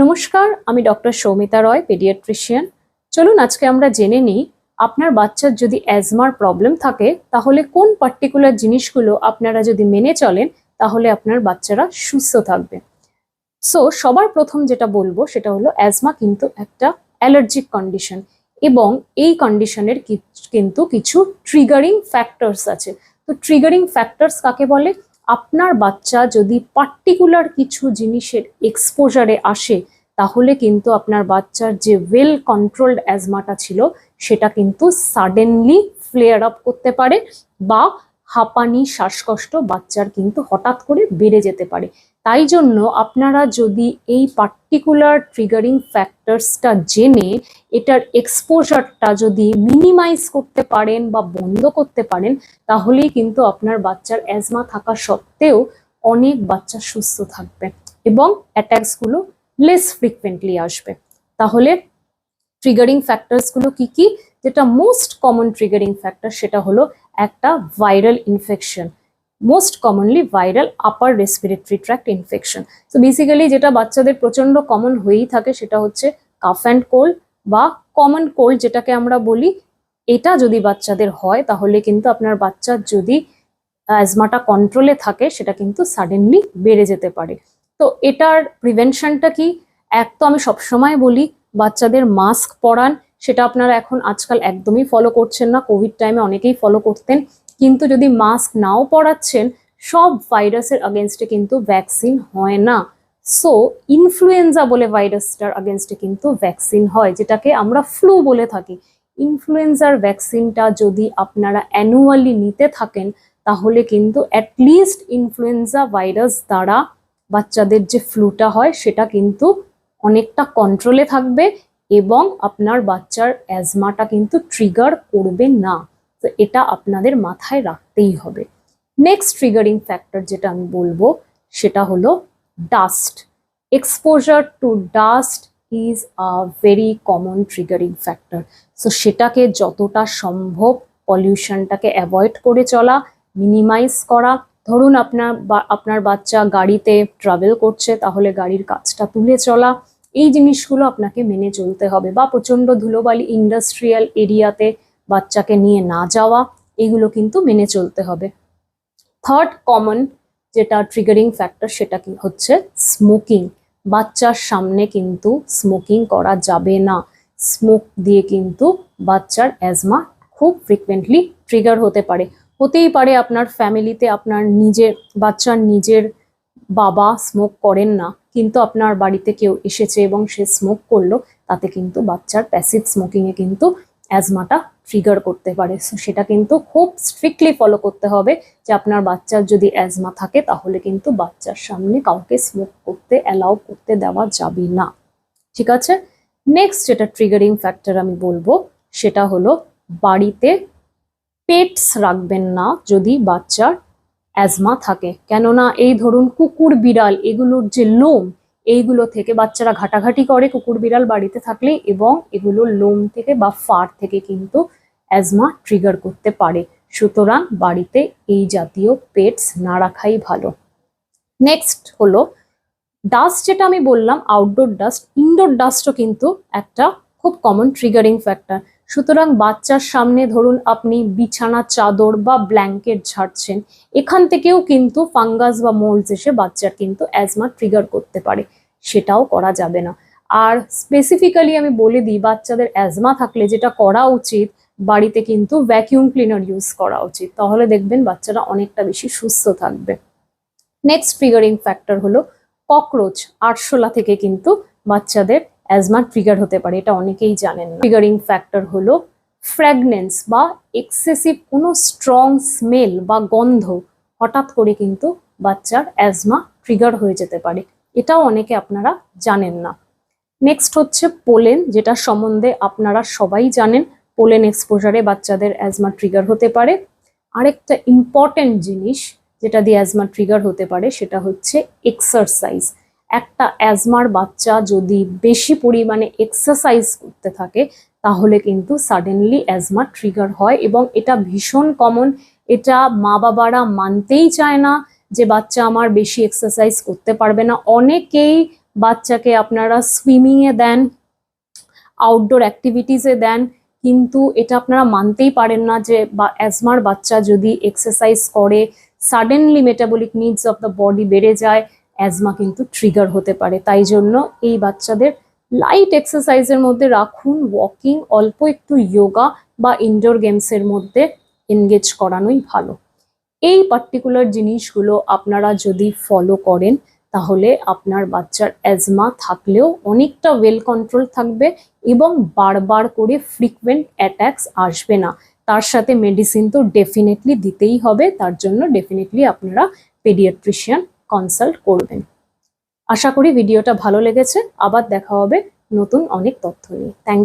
নমস্কার, আমি ডক্টর সৌমিতা রয়, পেডিয়াট্রিশিয়ান। চলুন আজকে আমরা জেনে নিই, আপনার বাচ্চার যদি অ্যাজমার প্রবলেম থাকে, তাহলে কোন পার্টিকুলার জিনিসগুলো আপনারা যদি মেনে চলেন, তাহলে আপনার বাচ্চারা সুস্থ থাকবে। সো, সবার প্রথম যেটা বলব, সেটা হলো অ্যাজমা কিন্তু একটা অ্যালার্জিক কন্ডিশন এবং এই কন্ডিশনের কিন্তু কিছু ট্রিগারিং ফ্যাক্টরস আছে। তো ট্রিগারিং ফ্যাক্টরস কাকে বলে? আপনার বাচ্চা যদি পার্টিকুলার কিছু জিনিসের এক্সপোজারে আসে, তাহলে কিন্তু আপনার বাচ্চার যে ওয়েল কন্ট্রোলড অ্যাজমাটা ছিল, সেটা কিন্তু সাডেনলি ফ্লেয়ার আপ করতে পারে বা হাঁপানি, শ্বাসকষ্ট বাচ্চার কিন্তু হঠাৎ করে বেড়ে যেতে পারে। তাই জন্য আপনারা যদি এই পার্টিকুলার ট্রিগারিং ফ্যাক্টরসটা জেনে এটার এক্সপোজারটা যদি মিনিমাইজ করতে পারেন বা বন্ধ করতে পারেন, তাহলেই কিন্তু আপনার বাচ্চার অ্যাজমা থাকা সত্ত্বেও অনেক বাচ্চা সুস্থ থাকবে এবং অ্যাট্যাকসগুলো লেস ফ্রিকুয়েন্টলি আসবে। তাহলে ট্রিগারিং ফ্যাক্টরসগুলো কি কি? যেটা মোস্ট কমন ট্রিগারিং ফ্যাক্টর সেটা হলো একটা viral infection most commonly viral upper respiratory tract infection তো বেসিক্যালি যেটা বাচ্চাদের প্রচণ্ড কমন হয়েই থাকে সেটা হচ্ছে কাফ অ্যান্ড কোল্ড বা কমন কোল্ড যেটাকে আমরা বলি। এটা যদি বাচ্চাদের হয় তাহলে কিন্তু আপনার বাচ্চার যদি অ্যাজমাটা কন্ট্রোলে থাকে সেটা কিন্তু সাডেনলি বেড়ে যেতে পারে। তো এটার প্রিভেনশনটা কি? এক তো আমি সবসময় বলি, বাচ্চাদের মাস্ক পরান, সেটা আপনারা এখন আজকাল একদমই ফলো করছেন না। কোভিড টাইমে অনেকেই ফলো করতেন। কিন্তু যদি মাস্ক নাও পরাচ্ছেন, সব ভাইরাসের আগেনস্টে কিন্তু ভ্যাকসিন হয় না। সো ইনফ্লুয়েঞ্জা বলে ভাইরাসটার আগেনস্টে কিন্তু ভ্যাকসিন হয়, যেটাকে আমরা ফ্লু বলে থাকি। ইনফ্লুয়েঞ্জার ভ্যাকসিনটা যদি আপনারা অ্যানুয়ালি নিতে থাকেন, তাহলে কিন্তু অ্যাটলিস্ট ইনফ্লুয়েঞ্জা ভাইরাস দ্বারা বাচ্চাদের যে ফ্লুটা হয়, সেটা কিন্তু অনেকটা কন্ট্রোলে থাকবে এবং আপনার বাচ্চার অ্যাজমাটা কিন্তু ট্রিগার করবে না। তো এটা আপনাদের মাথায় রাখতেই হবে। নেক্সট ট্রিগারিং ফ্যাক্টর যেটা আমি বলব, সেটা হলো dust exposure to dust is a very common triggering factor so সেটাকে যতটা সম্ভব পলিউশনটাকে অ্যাভয়েড করে চলা মিনিমাইজ করা। ধরুন আপনার আপনার বাচ্চা গাড়িতে ট্রাভেল করছে, তাহলে গাড়ির কাজটা তুলে চলা। এই জিনিসগুলো আপনাকে মেনে চলতে হবে বা প্রচণ্ড ধুলোবালি ইন্ডাস্ট্রিয়াল এরিয়াতে বাচ্চাকে নিয়ে না যাওয়া, এগুলো কিন্তু মেনে চলতে হবে। থার্ড কমন যেটা ট্রিগারিং ফ্যাক্টর সেটা কি হচ্ছে? স্মোকিং বাচ্চার সামনে কিন্তু স্মোকিং করা যাবে না। স্মোক দিয়ে কিন্তু বাচ্চার অ্যাজমা খুব ফ্রিকুয়েন্টলি ট্রিগার হতে পারে। হতেই পারে আপনার ফ্যামিলিতে আপনার নিজের বাচ্চার নিজের বাবা স্মোক করেন না, কিন্তু আপনার বাড়িতে কেউ এসেছে এবং সে স্মোক করল, তাতে কিন্তু বাচ্চার প্যাসিভ স্মোকিংয়ে কিন্তু অ্যাজমাটা ট্রিগার করতে পারে। সো সেটা কিন্তু খুব স্ট্রিক্টলি ফলো করতে হবে যে আপনার বাচ্চার যদি অ্যাজমা থাকে তাহলে কিন্তু বাচ্চার সামনে কাউকে স্মোক করতে, অ্যালাউ করতে দেওয়া যাবে না। ঠিক আছে? নেক্সট যেটা ট্রিগারিং ফ্যাক্টর আমি বলব সেটা হলো বাড়িতে পেটস রাখবেন না যদি বাচ্চার অ্যাজমা থাকে। কেননা এই ধরুন কুকুর বিড়াল এগুলোর যে লোম এইগুলো থেকে বাচ্চারা ঘাটাঘাটি করে কুকুর বিড়াল বাড়িতে থাকলে এবং এগুলো লোম থেকে বা ফার থেকে কিন্তু অ্যাজমা ট্রিগার করতে পারে। সুতরাং বাড়িতে এই জাতীয় পেটস না রাখাই ভালো। নেক্সট হলো, ডাস্ট যেটা আমি বললাম আউটডোর ডাস্ট ইনডোর ডাস্টও কিন্তু একটা খুব কমন ট্রিগারিং ফ্যাক্টর সুতরাং বাচ্চার সামনে ধরুন আপনি বিছানা, চাদর বা ব্ল্যাঙ্কেট ঝাড়ছেন, এখান থেকেও কিন্তু ফাঙ্গাস বা মোলস এসে বাচ্চার কিন্তু অ্যাজমা ট্রিগার করতে পারে। সেটাও করা যাবে না। আর স্পেসিফিক্যালি আমি বলে দিই, বাচ্চাদের অ্যাজমা থাকলে যেটা করা উচিত, বাড়িতে কিন্তু ভ্যাকিউম ক্লিনার ইউজ করা উচিত। তাহলে দেখবেন বাচ্চারা অনেকটা বেশি সুস্থ থাকবে। নেক্সট ট্রিগারিং ফ্যাক্টর হলো ককরোচ আরশোলা থেকে কিন্তু বাচ্চাদের অ্যাজমা ট্রিগার হতে পারে, এটা অনেকেই জানেন না। ট্রিগারিং ফ্যাক্টর হলো ফ্র্যাগনেন্স বা এক্সেসিভ কোনো স্ট্রং স্মেল বা গন্ধ, হঠাৎ করে কিন্তু বাচ্চার অ্যাজমা ট্রিগার হয়ে যেতে পারে। এটাও অনেকে আপনারা জানেন না। নেক্সট হচ্ছে পোলেন, যেটা সম্বন্ধে আপনারা সবাই জানেন। পোলেন এক্সপোজারে বাচ্চাদের অ্যাজমা ট্রিগার হতে পারে। আরেকটা ইম্পর্টেন্ট জিনিস যেটা দিয়ে অ্যাজমা ট্রিগার হতে পারে, সেটা হচ্ছে এক্সারসাইজ একটা অ্যাজমার বাচ্চা যদি বেশি পরিমাণে এক্সারসাইজ করতে থাকে, তাহলে কিন্তু সাডেনলি অ্যাজমা ট্রিগার হয় এবং এটা ভীষণ কমন এটা মা বাবারা মানতেই চায় না যে বাচ্চা আমার বেশি এক্সারসাইজ করতে পারবে না। অনেকেই বাচ্চাকে আপনারা সুইমিংয়ে দেন আউটডোর অ্যাক্টিভিটিসে দেন, কিন্তু এটা আপনারা মানতেই পারেন না যে অ্যাজমার বাচ্চা যদি এক্সারসাইজ করে suddenly metabolic needs of the body বেড়ে যায় অ্যাজমা কিন্তু ট্রিগার হতে পারে। তাই জন্য এই বাচ্চাদের লাইট এক্সারসাইজের মধ্যে রাখুন ওয়াকিং অল্প একটু যোগা বা ইনডোর গেমসের মধ্যে এনগেজ করানোই ভালো। এই পার্টিকুলার জিনিসগুলো আপনারা যদি ফলো করেন, তাহলে আপনার বাচ্চার অ্যাজমা থাকলেও অনেকটা ওয়েল কন্ট্রোল থাকবে এবং বারবার করে ফ্রিকুয়েন্ট অ্যাট্যাকস আসবে না। তার সাথে মেডিসিন তো ডেফিনেটলি দিতেই হবে, তার জন্য ডেফিনেটলি আপনারা পেডিয়াট্রিশিয়ান কনসাল্ট করবেন। আশা করি ভিডিওটা ভালো লেগেছে, আবার দেখা হবে নতুন অনেক তথ্য নিয়ে। থ্যাংক